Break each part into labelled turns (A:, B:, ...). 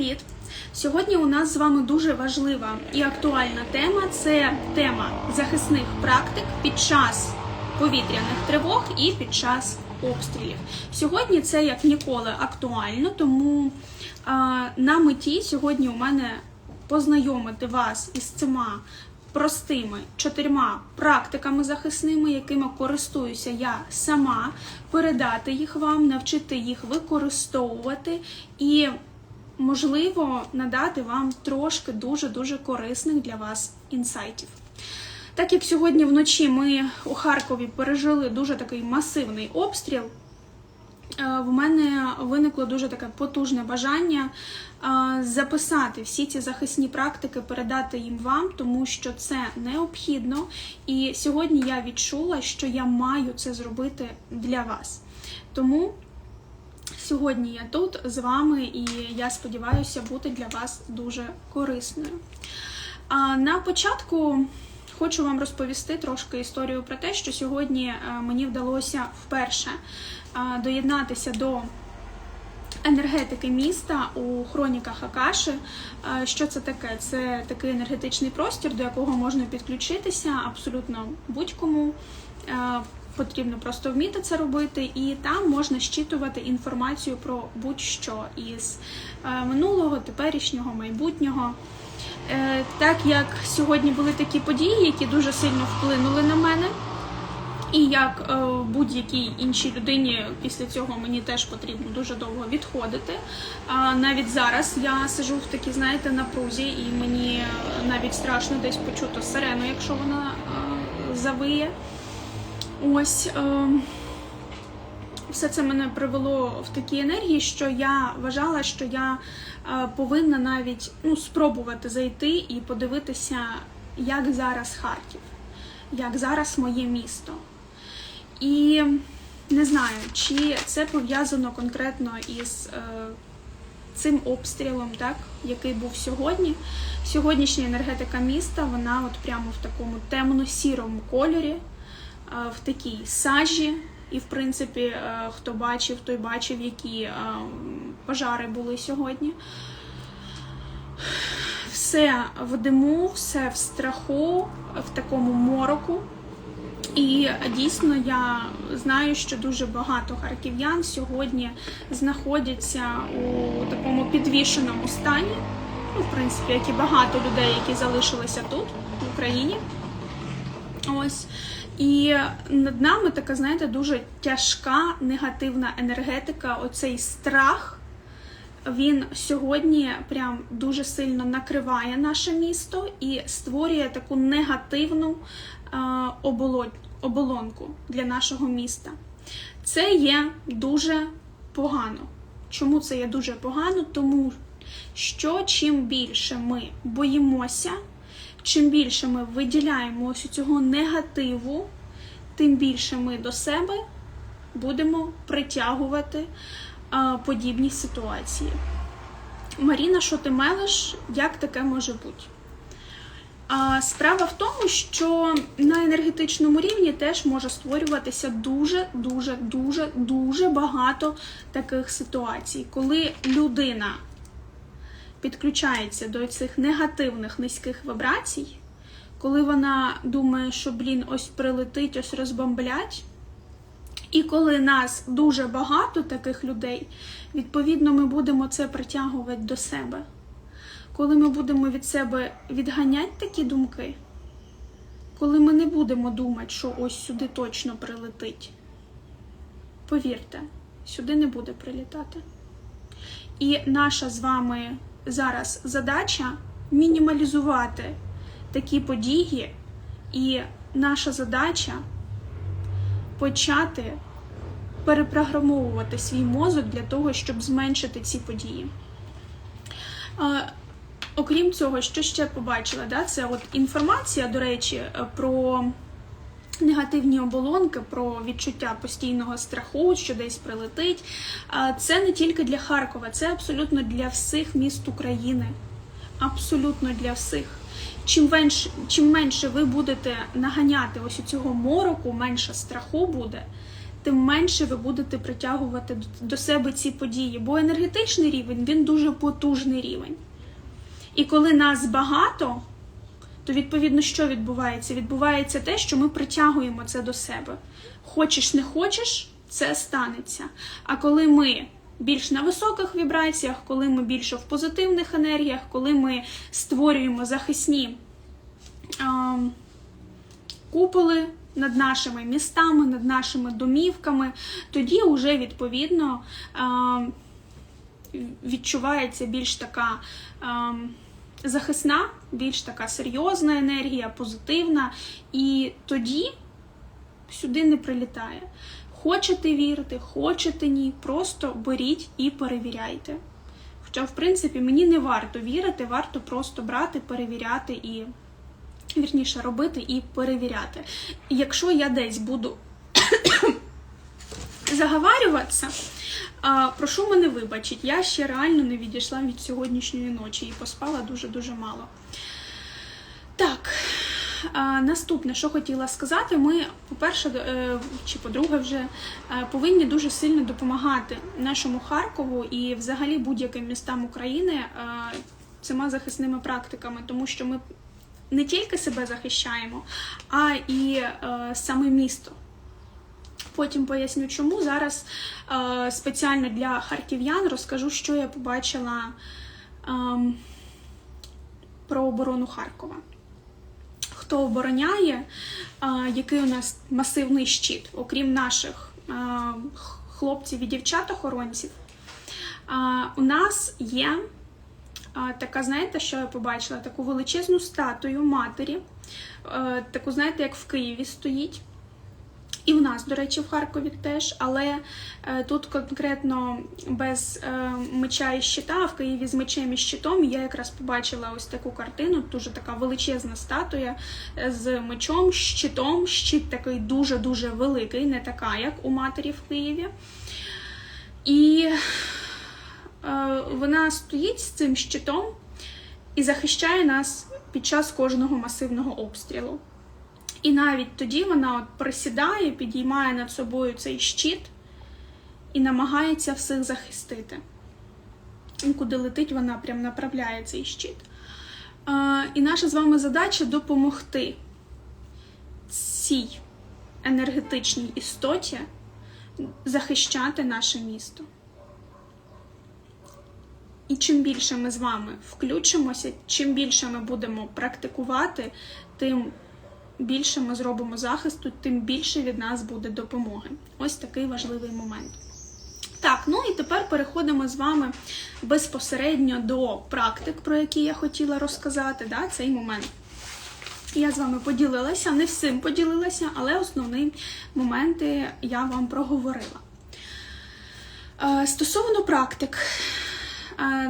A: Привіт! Сьогодні у нас з вами дуже важлива і актуальна тема це тема захисних практик під час повітряних тривог і під час обстрілів. Сьогодні це як ніколи актуально, тому а, на меті сьогодні у мене познайомити вас із цими простими чотирма практиками захисними, якими користуюся я сама, передати їх вам, навчити їх використовувати і можливо надати вам трошки дуже-дуже корисних для вас інсайтів. Так як сьогодні вночі ми у Харкові пережили дуже такий масивний обстріл, е, в мене виникло дуже таке потужне бажання е, записати всі ці захисні практики, передати їм вам, тому що це необхідно. І сьогодні я відчула, що я маю це зробити для вас. Тому Сьогодні я тут з вами, і я сподіваюся бути для вас дуже корисною. А на початку хочу вам розповісти трошки історію про те, що сьогодні е, мені вдалося вперше е, доєднатися до енергетики міста у хроніках Акаши. Е, Що це таке? Це такий енергетичний простір, до якого можна підключитися абсолютно будь-кому. Потрібно просто вміти це робити, і там можна щитувати інформацію про будь-що із е, минулого, теперішнього, майбутнього. Е, Так як сьогодні були такі події, які дуже сильно вплинули на мене, і як е, будь-якій іншій людині після цього мені теж потрібно дуже довго відходити. А навіть зараз я сижу в такій, знаєте, напрузі, і мені навіть страшно десь почути сирену, якщо вона завиє. Ось е, все це мене привело в такі енергії, що я вважала, що я е, повинна навіть ну, спробувати зайти і подивитися, як зараз Харків, як зараз моє місто. І не знаю, чи це пов'язано конкретно із е, цим обстрілом, так, який був сьогодні. Сьогоднішня енергетика міста, вона от прямо в такому темно-сірому кольорі в такій сажі. І, в принципі, е, хто бачив, той бачив, які е, пожари були сьогодні. Все в диму, все в страху, в такому мороку. І дійсно я знаю, що дуже багато харків'ян сьогодні знаходяться у такому підвішеному стані. Ну, в принципі, як і багато людей, які залишилися тут, в Україні. Ось. І над нами така, знаєте, дуже тяжка негативна енергетика, оцей страх. Він сьогодні прям дуже сильно накриває наше місто і створює таку негативну е, оболонку для нашого міста. Це є дуже погано. Чому це є дуже погано? Тому що чим більше ми боїмося, чим більше ми виділяємо ось цього негативу, тим більше ми до себе будемо притягувати подібні ситуації. Маріна, що ти мелиш? Як таке може бути? Справа в тому, що на енергетичному рівні теж може створюватися дуже, дуже, дуже, дуже багато таких ситуацій, коли людина підключається до цих негативних низьких вибрацій, коли вона думає, що блін, ось прилетить, ось розбомблять. І коли нас дуже багато таких людей, відповідно, ми будемо це притягувати до себе. Коли ми будемо від себе відганяти такі думки, коли ми не будемо думати, що ось сюди точно прилетить, повірте, сюди не буде прилітати. І наша з вами зараз задача мінімалізувати такі події, і наша задача почати перепрограмовувати свій мозок для того, щоб зменшити ці події. Окрім цього, що ще побачила, да, це от інформація, до речі, е, про негативні оболонки, про відчуття постійного страху, що десь прилетить. Це не тільки для Харкова, це абсолютно для всіх міст України. Абсолютно для всіх. Чим менше, чим менше ви будете наганяти ось у цього мороку, менше страху буде, тим менше ви будете притягувати до себе ці події. Бо енергетичний рівень він дуже потужний рівень. І коли нас багато, то відповідно що відбувається? Відбувається те, що ми притягуємо це до себе. Хочеш, не хочеш, це станеться. А коли ми більш на високих вібраціях, коли ми більше в позитивних енергіях, коли ми створюємо захисні а, куполи над нашими містами, над нашими домівками, тоді вже відповідно а, відчувається більш така. Захисна, більш така серйозна енергія, позитивна, і тоді сюди не прилітає. Хочете вірити, хочете ні, просто беріть і перевіряйте. Хоча, в принципі, мені не варто вірити, варто просто брати, перевіряти і вірніше робити і перевіряти. Якщо я десь буду заговарюватися, а, прошу мене вибачить, я ще реально не відійшла від сьогоднішньої ночі і поспала дуже-дуже мало. Так, а, наступне, що хотіла сказати, ми, по-перше, е, чи по-друге, вже е, повинні дуже сильно допомагати нашому Харкову і взагалі будь-яким містам України е, цими захисними практиками, тому що ми не тільки себе захищаємо, а і саме місто. Потім поясню, чому зараз е, спеціально для харків'ян розкажу, що я побачила е, про оборону Харкова. Хто обороняє, е, який у нас масивний щит, окрім наших е, хлопців і дівчат-охоронців, е, у нас є е, така, знаєте, що я побачила? Таку величезну статую матері, е, таку, знаєте, як в Києві стоїть. І в нас, до речі, в Харкові теж, але е, тут конкретно без е, меча і щита, а в Києві з мечем і щитом я якраз побачила ось таку картину. Дуже така величезна статуя е, з мечом, щитом. Щит такий дуже-дуже великий, не така, як у матері в Києві. І вона стоїть з цим щитом і захищає нас під час кожного масивного обстрілу. І навіть тоді вона от присідає, підіймає над собою цей щит і намагається всіх захистити. І куди летить, вона прям направляє цей щит. І наша з вами задача допомогти цій енергетичній істоті захищати наше місто. І чим більше ми з вами включимося, чим більше ми будемо практикувати, тим більше ми зробимо захисту, тим більше від нас буде допомоги. Ось такий важливий момент. Так, ну і тепер переходимо з вами безпосередньо до практик, про які я хотіла розказати. Да, цей момент. Я з вами поділилася, не всім поділилася, але основні моменти я вам проговорила. Е, Стосовно практик,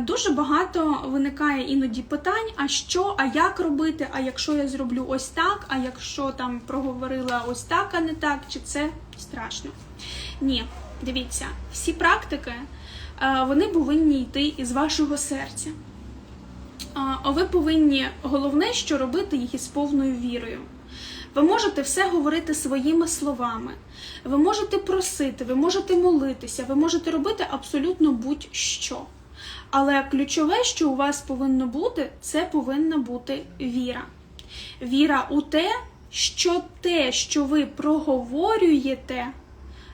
A: Дуже багато виникає іноді питань: а що, а як робити, а якщо я зроблю ось так, а якщо там проговорила ось так, а не так, чи це страшно? Ні, дивіться, всі практики е, вони повинні йти із вашого серця. А ви повинні головне, що робити їх із повною вірою. Ви можете все говорити своїми словами, ви можете просити, ви можете молитися, ви можете робити абсолютно будь-що. Але ключове, що у вас повинно бути, це повинна бути віра. Віра у те, що те, що ви проговорюєте,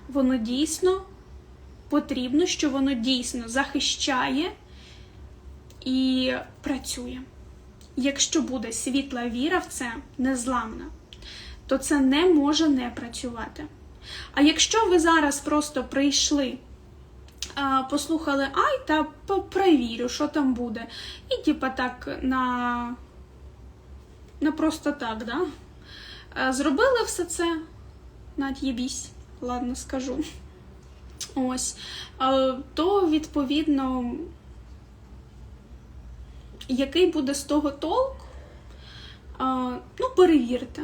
A: воно дійсно потрібно, що воно дійсно захищає і працює. Якщо буде світла віра в це незламна, то це не може не працювати. А якщо ви зараз просто прийшли послухали, ай, та перевірю, що там буде. І типа так на, на просто так, да? Зробили все це, над'єбісь, ладно, скажу. Ось, то відповідно, який буде з того толк, ну, перевірте.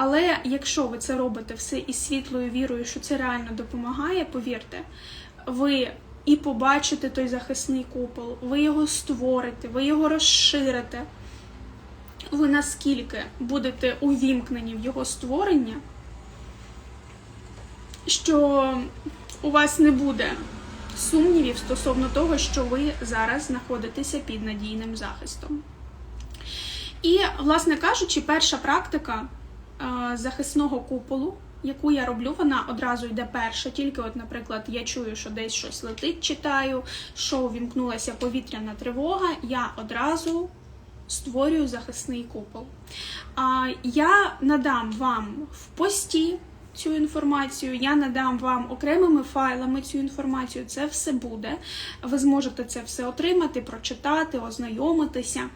A: Але якщо ви це робите все із світлою вірою, що це реально допомагає, повірте, ви і побачите той захисний купол, ви його створите, ви його розширите. Ви наскільки будете увімкнені в його створення, що у вас не буде сумнівів стосовно того, що ви зараз знаходитеся під надійним захистом. І, власне кажучи, перша практика захисного куполу, яку я роблю, вона одразу йде перша. Тільки, от, наприклад, я чую, що десь щось летить, читаю, що увімкнулася повітряна тривога, я одразу створюю захисний купол. Я надам вам в пості. Цю інформацію я надам вам окремими файлами цю інформацію. Це все буде. Ви зможете це все отримати, прочитати, ознайомитися.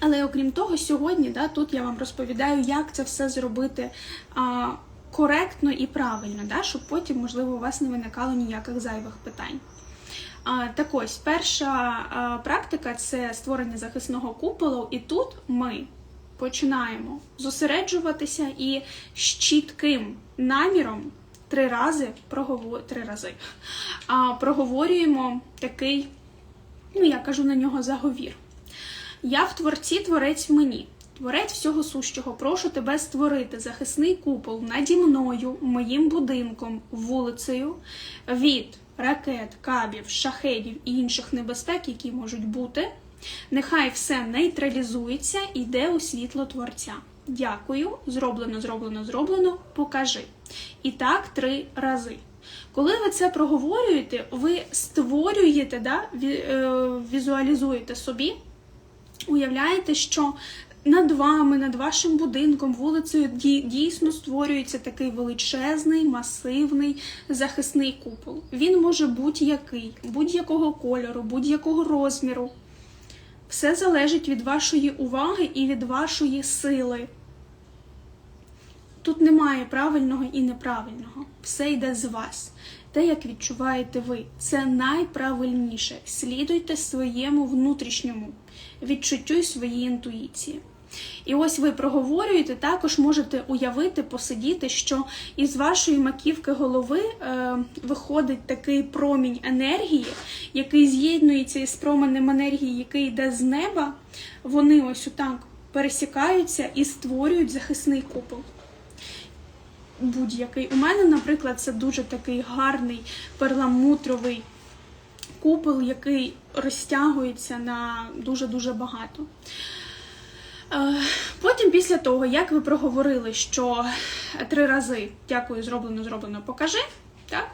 A: Але окрім того, сьогодні да, тут я вам розповідаю, як це все зробити а, коректно і правильно, да, щоб потім, можливо, у вас не виникало ніяких зайвих питань. А, так ось, перша а, практика це створення захисного куполу, і тут ми починаємо зосереджуватися і з чітким наміром три рази проговор... три рази, а, проговорюємо такий, ну я кажу на нього заговір. Я в творці творець мені. Творець всього сущого, прошу тебе створити захисний купол наді мною, моїм будинком, вулицею від ракет, кабів, шахедів і інших небезпек, які можуть бути. Нехай все нейтралізується йде у світло творця. Дякую, зроблено, зроблено, зроблено, покажи. І так три рази. Коли ви це проговорюєте, ви створюєте, да, е, візуалізуєте собі уявляєте, що над вами, над вашим будинком, вулицею дійсно створюється такий величезний, масивний захисний купол. Він може будь-який, будь-якого кольору, будь-якого розміру. Все залежить від вашої уваги і від вашої сили. Тут немає правильного і неправильного. Все йде з вас. Те, як відчуваєте ви, це найправильніше. Слідуйте своєму внутрішньому відчуттю своїй інтуїції. І ось ви проговорюєте, також можете уявити, посидіти, що із вашої маківки голови е, виходить такий промінь енергії, який з'єднується із променем енергії, який йде з неба. Вони ось отак пересікаються і створюють захисний купол будь-який. У мене, наприклад, це дуже такий гарний перламутровий купол, який розтягується на дуже-дуже багато. Е, Потім, після того, як ви проговорили, що три рази дякую, зроблено, зроблено, покажи, так?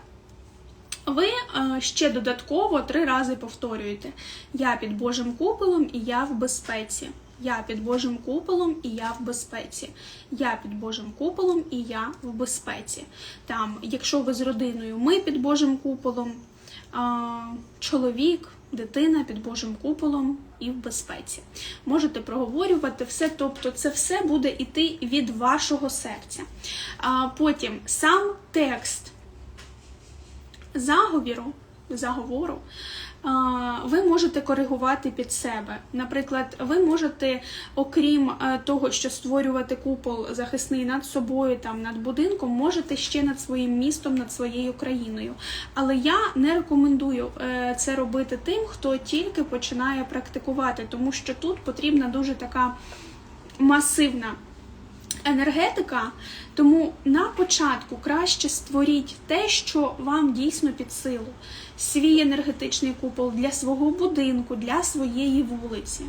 A: Ви е, ще додатково три рази повторюєте: Я під Божим куполом і я в безпеці. Я під Божим куполом і я в безпеці. Я під Божим куполом і я в безпеці. Там, якщо ви з родиною, ми під Божим куполом, чоловік, дитина під Божим куполом і в безпеці. Можете проговорювати все, тобто це все буде йти від вашого серця. Потім сам текст заговіру, заговору, ви можете коригувати під себе. Наприклад, ви можете, окрім е, того, що створювати купол захисний над собою, там над будинком, можете ще над своїм містом, над своєю країною. Але я не рекомендую е, це робити тим, хто тільки починає практикувати, тому що тут потрібна дуже така масивна енергетика, тому на початку краще створіть те, що вам дійсно під силу. Свій енергетичний купол для свого будинку, для своєї вулиці.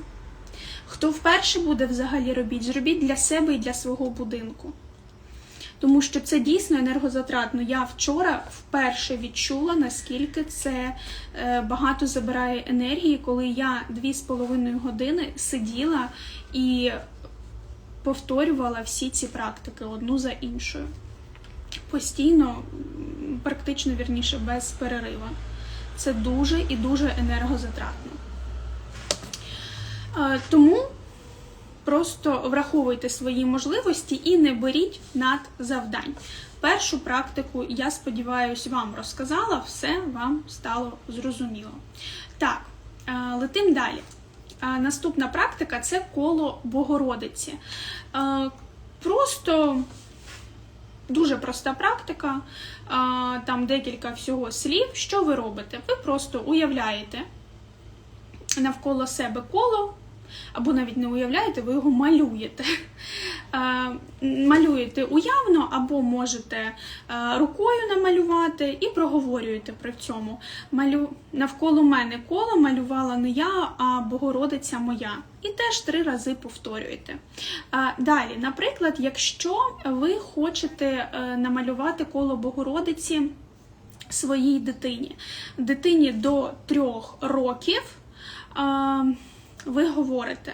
A: Хто вперше буде взагалі робіть, зробіть для себе і для свого будинку. Тому що це дійсно енергозатратно. Я вчора вперше відчула, наскільки це е, багато забирає енергії, коли я дві з половиною години сиділа і повторювала всі ці практики одну за іншою. Постійно, практично вірніше, без перерива. Це дуже і дуже енергозатратно. Е, Тому просто враховуйте свої можливості і не беріть над завдань. Першу практику, я сподіваюся, вам розказала, все вам стало зрозуміло. Так, е, летим далі. Наступна практика це коло Богородиці. Просто дуже проста практика, там декілька всього слів. Що ви робите? Ви просто уявляєте навколо себе коло, або навіть не уявляєте, ви його малюєте. Е, Малюєте уявно, або можете е, рукою намалювати і проговорюєте при цьому. Малю... Навколо мене коло малювала не я, а Богородиця моя. І теж три рази повторюєте. Е, Далі, наприклад, якщо ви хочете намалювати коло Богородиці своїй дитині, дитині до трьох років ви говорите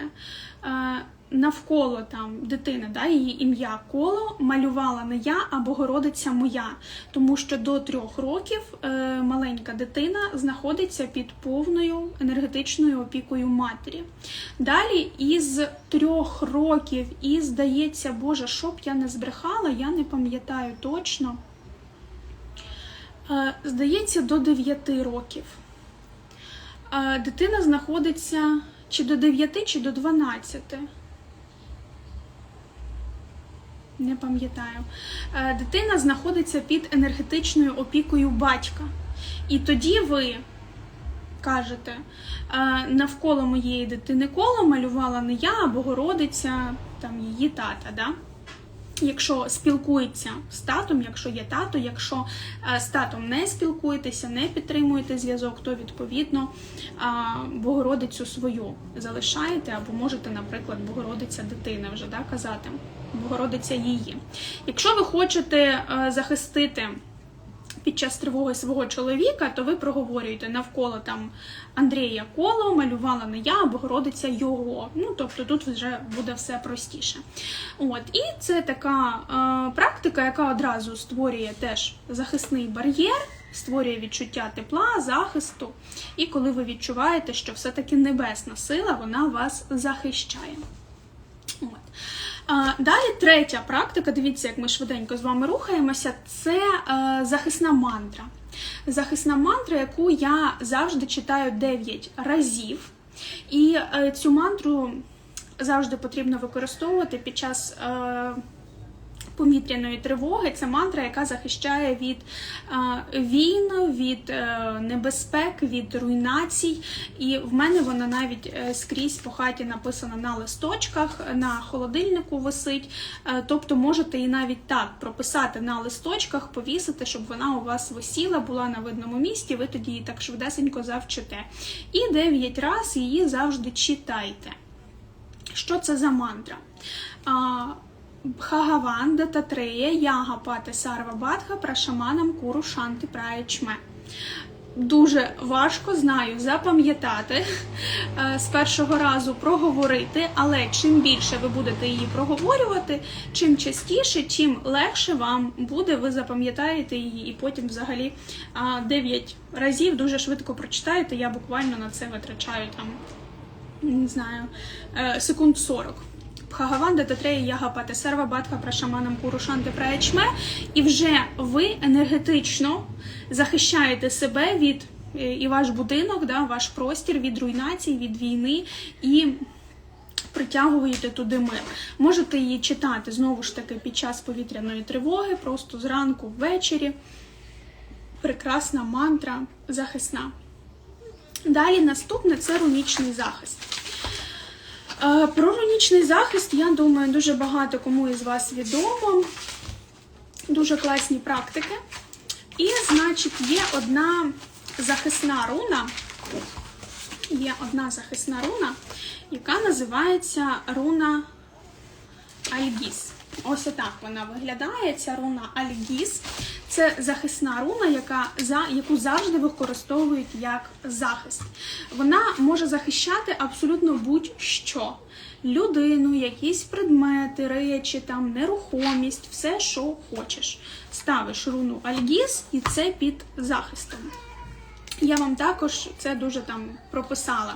A: навколо там дитини, да, її ім'я коло малювала не я, а Богородиця моя, тому що до трьох років е, маленька дитина знаходиться під повною енергетичною опікою матері. Далі із трьох років, і здається, Боже, щоб я не збрехала, я не пам'ятаю точно. Е, Здається, до 9 років. Е, Дитина знаходиться чи до 9, чи до 12. Не пам'ятаю. Е, Дитина знаходиться під енергетичною опікою батька. І тоді ви кажете, е, навколо моєї дитини коло малювала не я, а Богородиця, там її тата. Да? Якщо спілкується з татом, якщо є тато, якщо е, з татом не спілкуєтеся, не підтримуєте зв'язок, то відповідно Богородицю свою залишаєте, або можете, наприклад, Богородиця дитини вже да, казати, Богородиця її. Якщо ви хочете е, захистити під час тривоги свого чоловіка, то ви проговорюєте навколо там Андрія коло, малювала не я, а Богородиця його. Ну тобто тут вже буде все простіше. От і це така е, практика, яка одразу створює теж захисний бар'єр. Створює відчуття тепла, захисту, і коли ви відчуваєте, що все-таки небесна сила вона вас захищає. От. Далі третя практика, дивіться, як ми швиденько з вами рухаємося, це е, захисна мантра. Захисна мантра, яку я завжди читаю 9 разів. І е, цю мантру завжди потрібно використовувати під час. Помітряної тривоги це мантра, яка захищає від війн, від е, небезпек, від руйнацій. І в мене вона навіть е, скрізь по хаті написана на листочках, на холодильнику висить. Е, тобто можете її навіть так прописати на листочках, повісити, щоб вона у вас висіла, була на видному місці. Ви тоді її так швидесенько завчите. І 9 разів її завжди читайте. Що це за мантра? Бхагаван Дататрея Ягапати Сарва Бадха Прашаманам Куру Шанти Праячме. Дуже важко знаю запам'ятати е, з першого разу проговорити, але чим більше ви будете її проговорювати, чим частіше, тим легше вам буде, ви запам'ятаєте її, і потім взагалі 9 разів дуже швидко прочитаєте. Я буквально на це витрачаю там, не знаю, е, секунд 40. Бхагаван Дататрея Ягапати Серва Батха Прашаманам Курушанти Праячме, і вже ви енергетично захищаєте себе від е, і ваш будинок, да, ваш простір від руйнацій, від війни і притягуєте туди мир. Можете її читати знову ж таки під час повітряної тривоги, просто зранку, ввечері. Прекрасна мантра захисна. Далі наступне це рунічний захист. Про рунічний захист, я думаю, дуже багато кому із вас відомо. Дуже класні практики. І, значить, є одна захисна руна. Є одна захисна руна, яка називається руна Альгіс. Ось так вона виглядає. Ця руна Альгіс. Це захисна руна, яка, за, яку завжди використовують як захист. Вона може захищати абсолютно будь-що. Людину, якісь предмети, речі, там, нерухомість, все, що хочеш. Ставиш руну Альгіс і це під захистом. Я вам також це дуже там прописала.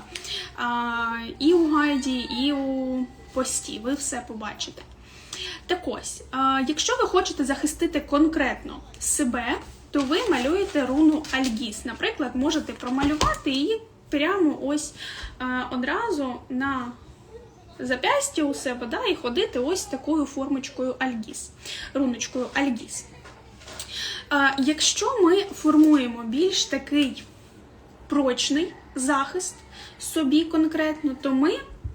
A: А, і у гайді, і у пості. Ви все побачите. Так ось, якщо ви хочете захистити конкретно себе, то ви малюєте руну Альгіс. Наприклад, можете промалювати її прямо ось одразу на запястя у себе да, і ходити ось такою формочкою Альгіс, руночкою Альгіс. Якщо ми формуємо більш такий прочний захист собі конкретно, то ми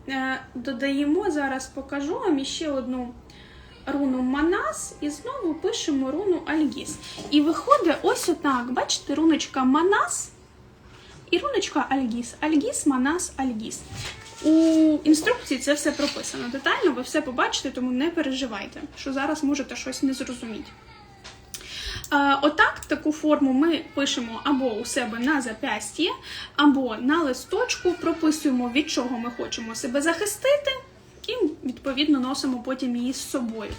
A: е, додаємо, зараз покажу вам іще одну руну Манас і знову пишемо руну Альгіс. І виходить ось отак. Бачите, руночка Манас і руночка Альгіс. Альгіс, Манас, Альгіс. У інструкції це все прописано детально, ви все побачите, тому не переживайте, що зараз можете щось не зрозуміти. Е, Отак таку форму ми пишемо або у себе на зап'ясті, або на листочку, прописуємо, від чого ми хочемо себе захистити, і відповідно носимо потім її з собою.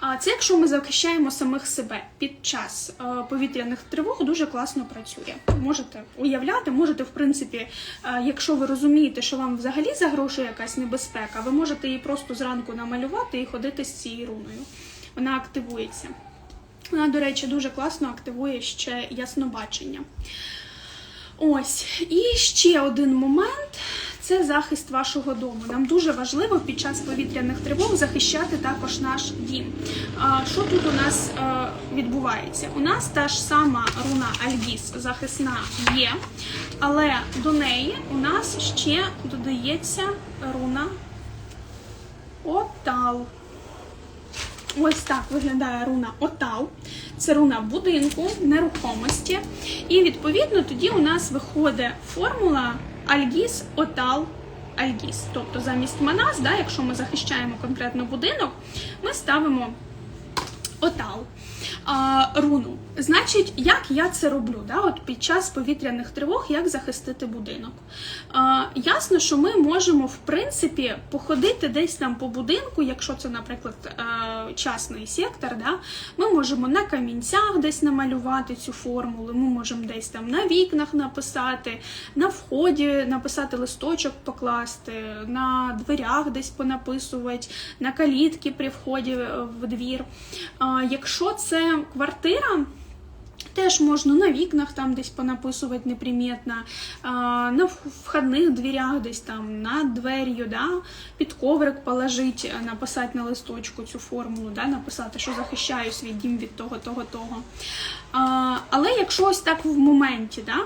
A: А Це якщо ми захищаємо самих себе під час е, повітряних тривог, дуже класно працює. Можете уявляти, можете, в принципі, е, якщо ви розумієте, що вам взагалі загрожує якась небезпека, ви можете її просто зранку намалювати і ходити з цією руною. Вона активується. Вона, до речі, дуже класно активує ще яснобачення. Ось, і ще один момент це захист вашого дому. Нам дуже важливо під час повітряних тривог захищати також наш дім. Що тут у нас е, відбувається? У нас та ж сама руна Альгіс захисна є, але до неї у нас ще додається руна Отал. Ось так виглядає руна Отал. Це руна будинку, нерухомості. І відповідно тоді у нас виходить формула Альгіс, Отал, Альгіс. Тобто замість Манас, да, якщо ми захищаємо конкретно будинок, ми ставимо Отал. А, руну. Значить, як я це роблю? Да? От під час повітряних тривог, як захистити будинок? А, ясно, що ми можемо, в принципі, походити десь там по будинку, якщо це, наприклад, е, частний сектор, да? ми можемо на камінцях десь намалювати цю формулу, ми можемо десь там на вікнах написати, на вході написати листочок покласти, на дверях десь понаписувати, на калітки при вході в двір. А, якщо це квартира, Теж можна на вікнах там десь понаписувати непримітно, на входних дверях десь там над двер'ю, да, під коврик положити, написати на листочку цю формулу, да, написати, що захищаю свій дім від того, того, того. Але якщо ось так в моменті, да,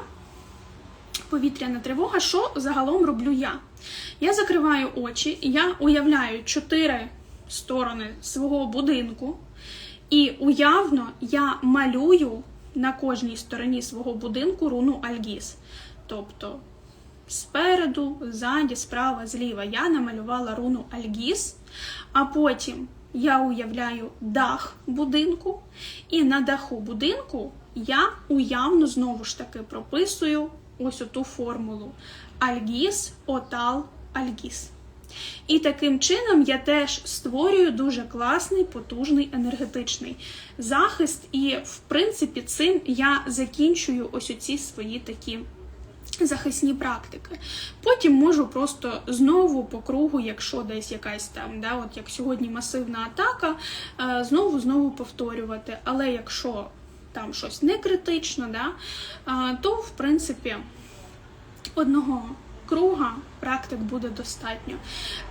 A: повітряна тривога, що загалом роблю я? Я закриваю очі, я уявляю чотири сторони свого будинку. І уявно я малюю на кожній стороні свого будинку руну Альгіс. Тобто спереду, ззаді, справа, зліва я намалювала руну Альгіс, а потім я уявляю дах будинку, і на даху будинку я уявно знову ж таки прописую ось оту формулу Альгіс, Отал, Альгіс. І таким чином я теж створюю дуже класний, потужний енергетичний захист, і, в принципі, цим я закінчую ось оці свої такі. Захисні практики. Потім можу просто знову по кругу, якщо десь якась там, да, от як сьогодні масивна атака, е, знову знову повторювати. Але якщо там щось не критично, да, е, то в принципі одного круга практик буде достатньо.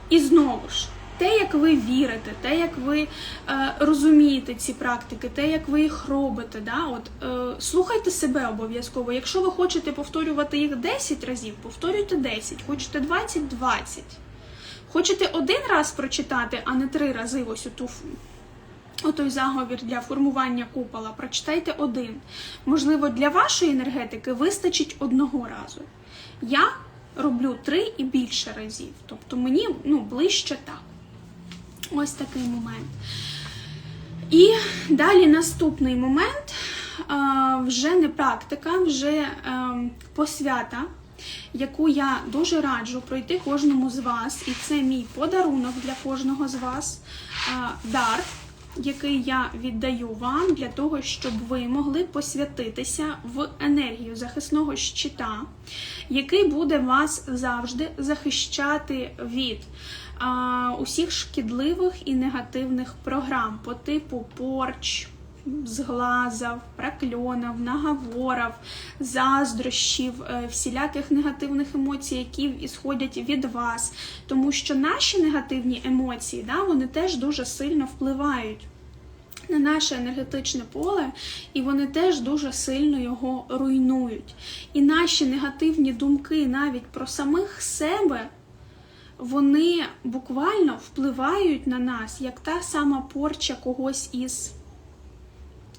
A: І знову ж, те, як ви вірите, те, як ви е, розумієте ці практики, те, як ви їх робите, да, от, е, слухайте себе обов'язково. Якщо ви хочете повторювати їх 10 разів, повторюйте 10, хочете 20 20. Хочете один раз прочитати, а не три рази ось оту Отой заговір для формування купола, прочитайте один. Можливо, для вашої енергетики вистачить одного разу. Я роблю три і більше разів. Тобто мені ну, ближче так. Ось такий момент. І далі наступний момент вже не практика, вже ем, посвята, яку я дуже раджу пройти кожному з вас, і це мій подарунок для кожного з вас дар який я віддаю вам для того, щоб ви могли посвятитися в енергію захисного щита, який буде вас завжди захищати від а, усіх шкідливих і негативних програм по типу порч зглазов, прокльонів, наговорів, заздрощів, е, всіляких негативних емоцій, які ісходять від вас. Тому що наші негативні емоції, да, вони теж дуже сильно впливають. На наше енергетичне поле, і вони теж дуже сильно його руйнують. І наші негативні думки навіть про самих себе вони буквально впливають на нас, як та сама порча когось із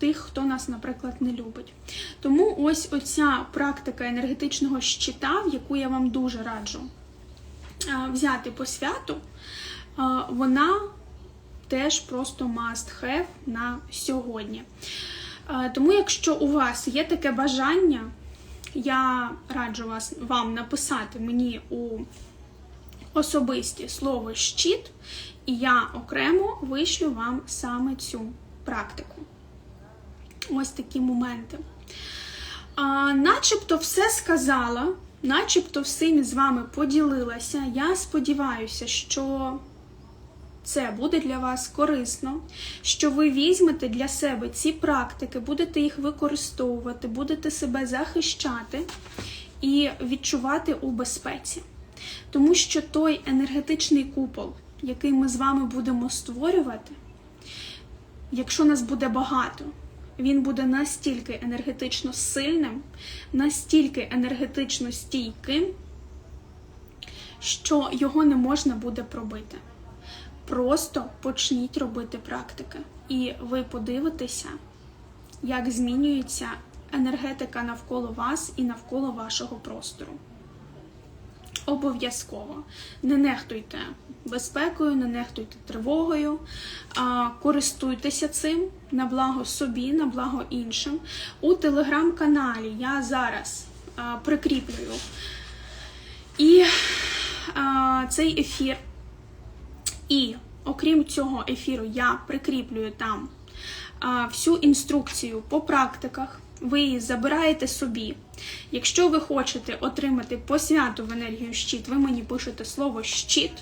A: тих, хто нас, наприклад, не любить. Тому ось оця практика енергетичного щита, в яку я вам дуже раджу взяти по святу, вона теж просто must have на сьогодні. Тому, якщо у вас є таке бажання, я раджу вас вам написати мені у особисті слово щит, і я окремо вишлю вам саме цю практику. Ось такі моменти. А, начебто все сказала, начебто всім з вами поділилася. Я сподіваюся, що це буде для вас корисно, що ви візьмете для себе ці практики, будете їх використовувати, будете себе захищати і відчувати у безпеці. Тому що той енергетичний купол, який ми з вами будемо створювати, якщо нас буде багато, він буде настільки енергетично сильним, настільки енергетично стійким, що його не можна буде пробити. Просто почніть робити практики, і ви подивитеся, як змінюється енергетика навколо вас і навколо вашого простору. Обов'язково не нехтуйте безпекою, не нехтуйте тривогою, користуйтеся цим на благо собі, на благо іншим. У телеграм-каналі я зараз прикріплюю і цей ефір. І окрім цього ефіру, я прикріплюю там всю інструкцію по практиках. Ви її забираєте собі. Якщо ви хочете отримати посвяту в енергію щит, ви мені пишете слово щит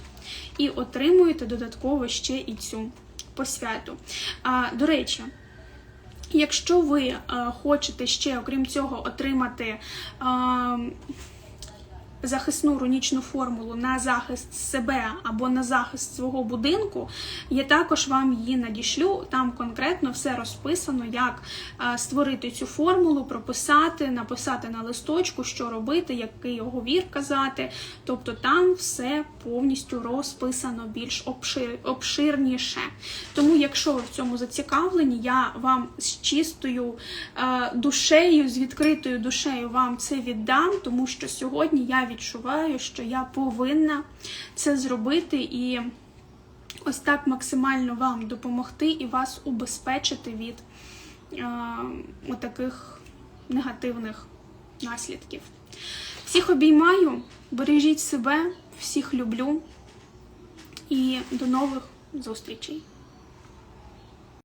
A: і отримуєте додатково ще і цю посвяту. А, До речі, якщо ви а, хочете ще, окрім цього, отримати. А, захисну рунічну формулу на захист себе або на захист свого будинку, я також вам її надішлю. Там конкретно все розписано, як е, створити цю формулу, прописати, написати на листочку, що робити, який оговір казати. Тобто там все повністю розписано більш обшир, обширніше. Тому, якщо ви в цьому зацікавлені, я вам з чистою е, душею, з відкритою душею вам це віддам, тому що сьогодні я відчуваю, що я повинна це зробити і ось так максимально вам допомогти і вас убезпечити від е, отаких негативних наслідків. Всіх обіймаю, бережіть себе, всіх люблю і до нових зустрічей!